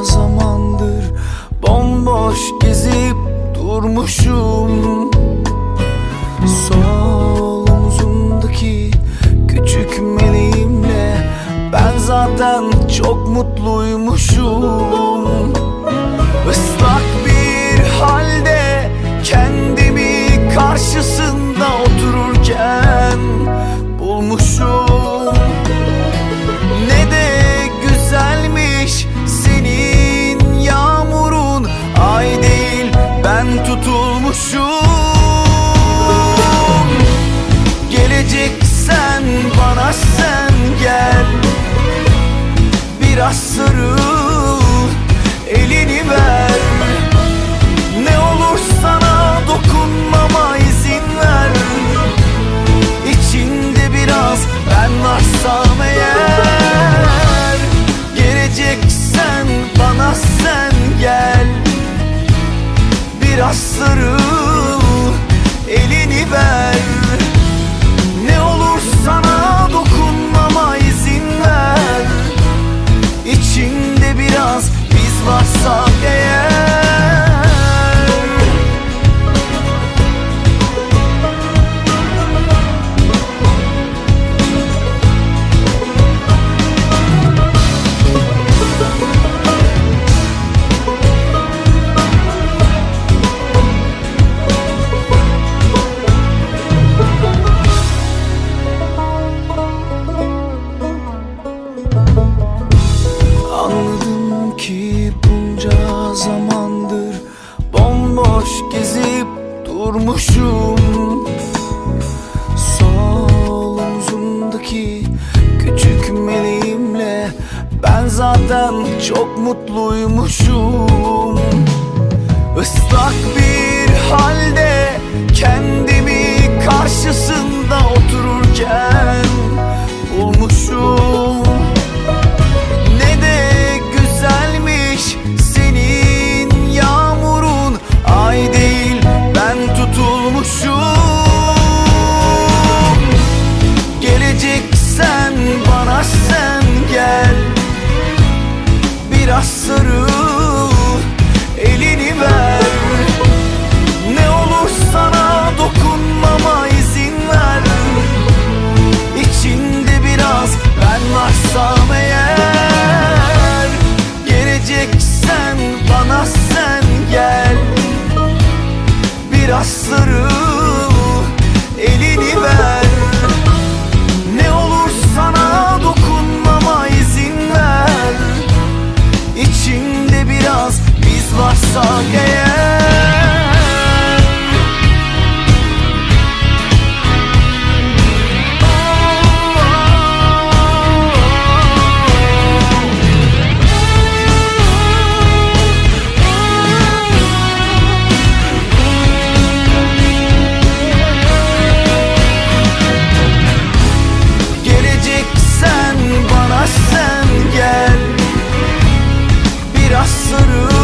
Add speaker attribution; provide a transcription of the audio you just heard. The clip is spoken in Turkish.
Speaker 1: Bunca zamandır bomboş gezip durmuşum. Sol omzumdaki küçük meleğimle Ben zaten çok mutluymuşum. elini ver. Ne olur dokunmama izin ver. İçinde biraz ben varsam eğer. Geleceksen bana sen gel. Biraz sarıl. Unutmuşum Sol omzumdaki küçük meleğimle Ben zaten çok mutluymuşum. bastırır. yaslarım